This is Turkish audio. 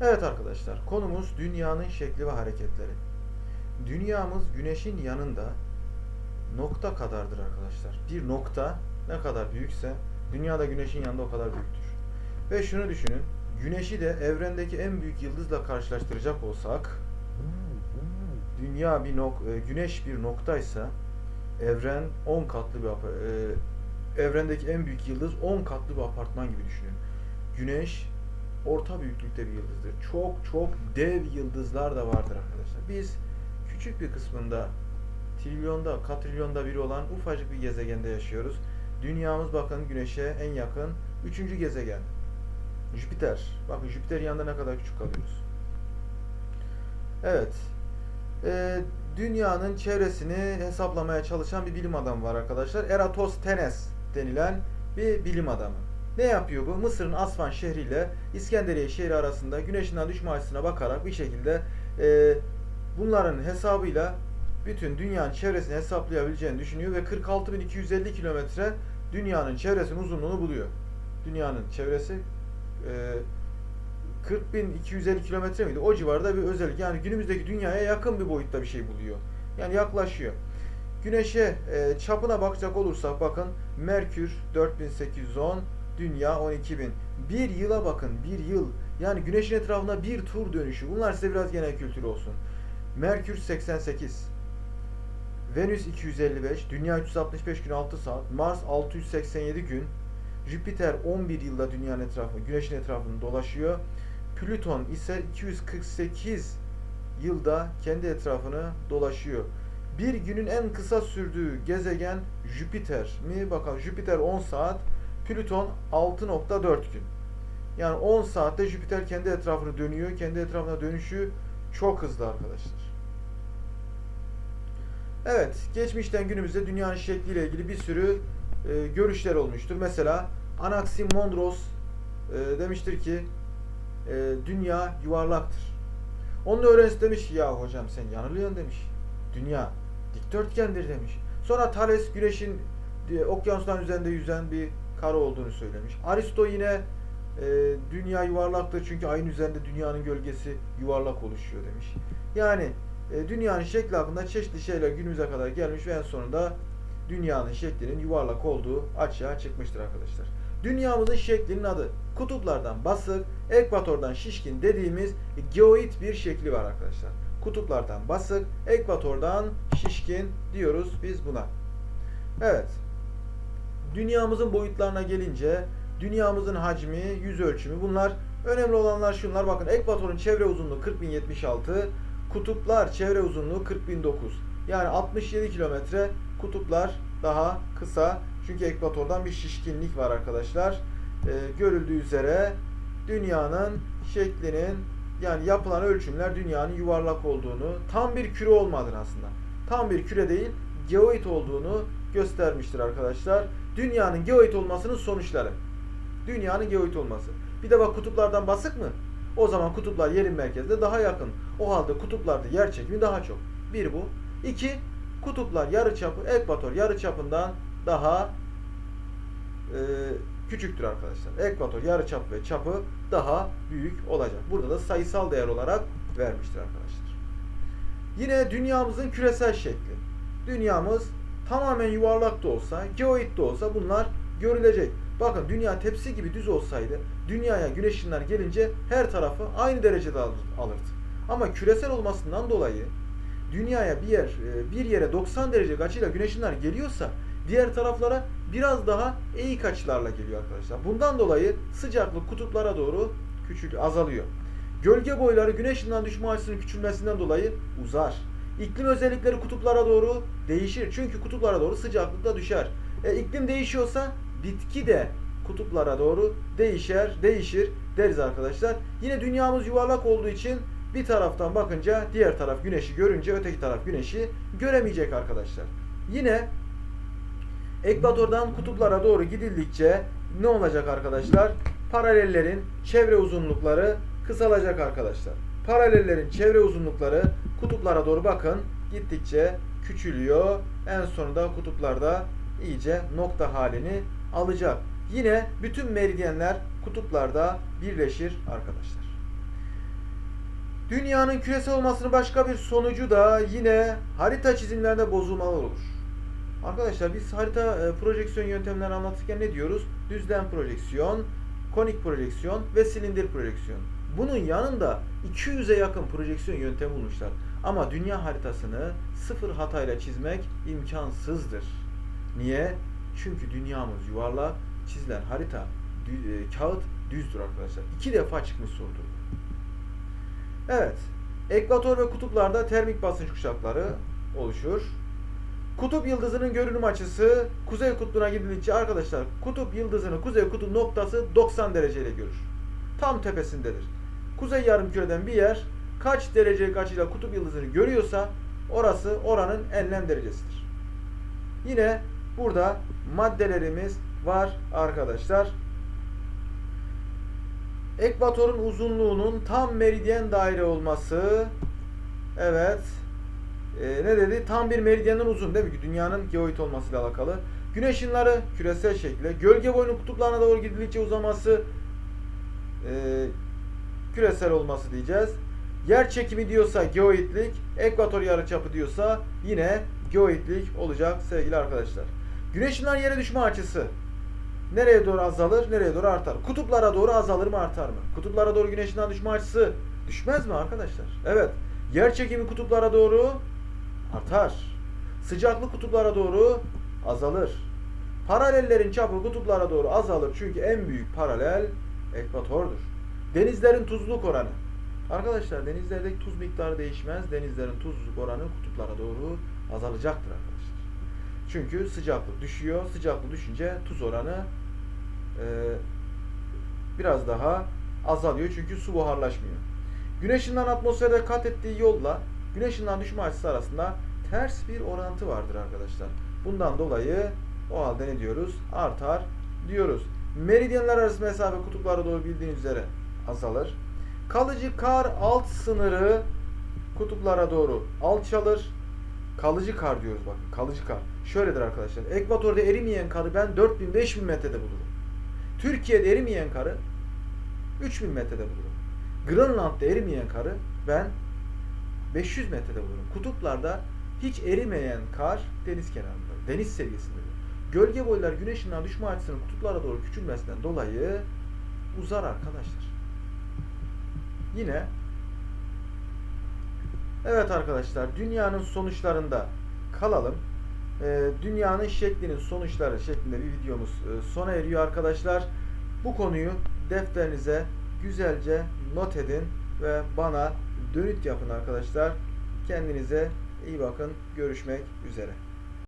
Evet arkadaşlar, konumuz dünyanın şekli ve hareketleri. Dünyamız güneşin yanında nokta kadardır arkadaşlar. Bir nokta ne kadar büyükse dünya da güneşin yanında o kadar büyüktür. Ve şunu düşünün, güneşi de evrendeki en büyük yıldızla karşılaştıracak olsak dünya bir nok e, güneş bir noktaysa evren 10 katlı bir e, evrendeki en büyük yıldız 10 katlı bir apartman gibi düşünün. Güneş orta büyüklükte bir yıldızdır. Çok çok dev yıldızlar da vardır arkadaşlar. Biz küçük bir kısmında trilyonda, katrilyonda biri olan ufacık bir gezegende yaşıyoruz. Dünyamız bakın Güneş'e en yakın üçüncü gezegen. Jüpiter. Bakın Jüpiter'in yanında ne kadar küçük kalıyoruz. Evet. Ee, dünyanın çevresini hesaplamaya çalışan bir bilim adamı var arkadaşlar. Eratosthenes denilen bir bilim adamı. Ne yapıyor bu? Mısır'ın Asvan şehriyle İskenderiye şehri arasında güneşinden düşme açısına bakarak bir şekilde e, bunların hesabıyla bütün dünyanın çevresini hesaplayabileceğini düşünüyor ve 46.250 kilometre dünyanın çevresinin uzunluğunu buluyor. Dünyanın çevresi e, 40.250 kilometre miydi? O civarda bir özellik. Yani günümüzdeki dünyaya yakın bir boyutta bir şey buluyor. Yani yaklaşıyor. Güneşe e, çapına bakacak olursak bakın Merkür 4810, Dünya 12.000. Bir yıla bakın, bir yıl. Yani Güneşin etrafında bir tur dönüşü. Bunlar size biraz genel kültür olsun. Merkür 88, Venüs 255, Dünya 365 gün 6 saat, Mars 687 gün, Jüpiter 11 yılda dünyanın etrafını, güneşin etrafını dolaşıyor. Plüton ise 248 yılda kendi etrafını dolaşıyor. Bir günün en kısa sürdüğü gezegen Jüpiter mi? Bakalım Jüpiter 10 saat, Plüton 6.4 gün. Yani 10 saatte Jüpiter kendi etrafını dönüyor. Kendi etrafına dönüşü çok hızlı arkadaşlar. Evet, geçmişten günümüzde dünyanın şekliyle ilgili bir sürü e, görüşler olmuştur. Mesela Anaximandros e, demiştir ki e, dünya yuvarlaktır. Onun öğrencisi demiş ki ya hocam sen yanılıyorsun demiş. Dünya dikdörtgendir demiş. Sonra Thales güneşin e, okyanusların üzerinde yüzen bir kara olduğunu söylemiş. Aristo yine e, dünya yuvarlaktır çünkü ayın üzerinde dünyanın gölgesi yuvarlak oluşuyor demiş. Yani e, dünyanın şekli hakkında çeşitli şeyler günümüze kadar gelmiş ve en sonunda dünyanın şeklinin yuvarlak olduğu açığa çıkmıştır arkadaşlar. Dünyamızın şeklinin adı kutuplardan basık, ekvatordan şişkin dediğimiz geoid bir şekli var arkadaşlar. Kutuplardan basık, ekvatordan şişkin diyoruz biz buna. Evet. Dünyamızın boyutlarına gelince dünyamızın hacmi, yüz ölçümü bunlar önemli olanlar şunlar. Bakın ekvatorun çevre uzunluğu 40.076, kutuplar çevre uzunluğu 40.009. Yani 67 kilometre kutuplar daha kısa. Çünkü ekvatordan bir şişkinlik var arkadaşlar. Ee, görüldüğü üzere dünyanın şeklinin yani yapılan ölçümler dünyanın yuvarlak olduğunu, tam bir küre olmadığını aslında. Tam bir küre değil, geoid olduğunu göstermiştir arkadaşlar. Dünyanın geoid olmasının sonuçları. Dünyanın geoid olması. Bir de bak kutuplardan basık mı? O zaman kutuplar yerin merkezine daha yakın. O halde kutuplarda yer çekimi daha çok. Bir bu. İki, kutuplar yarıçapı, ekvator yarıçapından daha e, küçüktür arkadaşlar. Ekvator yarıçap ve çapı daha büyük olacak. Burada da sayısal değer olarak vermiştir arkadaşlar. Yine dünyamızın küresel şekli. Dünyamız tamamen yuvarlak da olsa, geoid de olsa bunlar görülecek. Bakın dünya tepsi gibi düz olsaydı dünyaya güneş ışınlar gelince her tarafı aynı derecede alır- alırdı. Ama küresel olmasından dolayı dünyaya bir yer e, bir yere 90 derece açıyla güneş ışınlar geliyorsa diğer taraflara biraz daha eğik açılarla geliyor arkadaşlar. Bundan dolayı sıcaklık kutuplara doğru küçül azalıyor. Gölge boyları güneş düşme açısının küçülmesinden dolayı uzar. İklim özellikleri kutuplara doğru değişir. Çünkü kutuplara doğru sıcaklık da düşer. E, iklim değişiyorsa bitki de kutuplara doğru değişer, değişir deriz arkadaşlar. Yine dünyamız yuvarlak olduğu için bir taraftan bakınca diğer taraf güneşi görünce öteki taraf güneşi göremeyecek arkadaşlar. Yine ekvatordan kutuplara doğru gidildikçe ne olacak arkadaşlar? Paralellerin çevre uzunlukları kısalacak arkadaşlar. Paralellerin çevre uzunlukları kutuplara doğru bakın gittikçe küçülüyor. En sonunda kutuplarda iyice nokta halini alacak. Yine bütün meridyenler kutuplarda birleşir arkadaşlar. Dünyanın küresel olmasının başka bir sonucu da yine harita çizimlerinde bozulmalar olur. Arkadaşlar biz harita e, projeksiyon yöntemlerini anlatırken ne diyoruz? Düzlem projeksiyon, konik projeksiyon ve silindir projeksiyon. Bunun yanında 200'e yakın projeksiyon yöntemi bulmuşlar. Ama dünya haritasını sıfır hatayla çizmek imkansızdır. Niye? Çünkü dünyamız yuvarlak, çizilen harita, e, kağıt düzdür arkadaşlar. İki defa çıkmış sorudur. Evet. Ekvator ve kutuplarda termik basınç kuşakları oluşur. Kutup yıldızının görünüm açısı kuzey kutbuna gidildikçe arkadaşlar kutup yıldızını kuzey kutup noktası 90 dereceyle görür. Tam tepesindedir. Kuzey yarımküreden bir yer kaç derecelik açıyla kutup yıldızını görüyorsa orası oranın enlem derecesidir. Yine burada maddelerimiz var arkadaşlar. Ekvatorun uzunluğunun tam meridyen daire olması. Evet. Ee, ne dedi? Tam bir meridyenin uzun değil mi? Dünyanın geoid olmasıyla alakalı. Güneş ışınları küresel şekilde. Gölge boyunun kutuplarına doğru gidildikçe uzaması e, küresel olması diyeceğiz. Yer çekimi diyorsa geoidlik, ekvator yarıçapı diyorsa yine geoidlik olacak sevgili arkadaşlar. Güneş ışınları yere düşme açısı nereye doğru azalır, nereye doğru artar? Kutuplara doğru azalır mı, artar mı? Kutuplara doğru güneş ışınları düşme açısı düşmez mi arkadaşlar? Evet. Yer çekimi kutuplara doğru artar. Sıcaklık kutuplara doğru azalır. Paralellerin çapı kutuplara doğru azalır çünkü en büyük paralel ekvatordur. Denizlerin tuzluluk oranı. Arkadaşlar denizlerdeki tuz miktarı değişmez. Denizlerin tuzluluk oranı kutuplara doğru azalacaktır arkadaşlar. Çünkü sıcaklık düşüyor. Sıcaklık düşünce tuz oranı e, biraz daha azalıyor. Çünkü su buharlaşmıyor. Güneş ışınlarının atmosferde kat ettiği yolla güneş ışınlarının düşme açısı arasında ters bir orantı vardır arkadaşlar. Bundan dolayı o halde ne diyoruz? Artar diyoruz. Meridyenler arası mesafe kutuplara doğru bildiğiniz üzere azalır. Kalıcı kar alt sınırı kutuplara doğru alçalır. Kalıcı kar diyoruz bakın. Kalıcı kar. Şöyledir arkadaşlar. Ekvatorda erimeyen karı ben 4000-5000 metrede bulurum. Türkiye'de erimeyen karı 3000 metrede bulurum. Grönland'da erimeyen karı ben 500 metrede bulurum. Kutuplarda hiç erimeyen kar deniz kenarında, deniz seviyesinde. Gölge boylar güneş düşme açısının kutuplara doğru küçülmesinden dolayı uzar arkadaşlar. Yine Evet arkadaşlar dünyanın sonuçlarında kalalım. Ee, dünyanın şeklinin sonuçları şeklinde bir videomuz e, sona eriyor arkadaşlar. Bu konuyu defterinize güzelce not edin ve bana dönüt yapın arkadaşlar. Kendinize iyi bakın. Görüşmek üzere.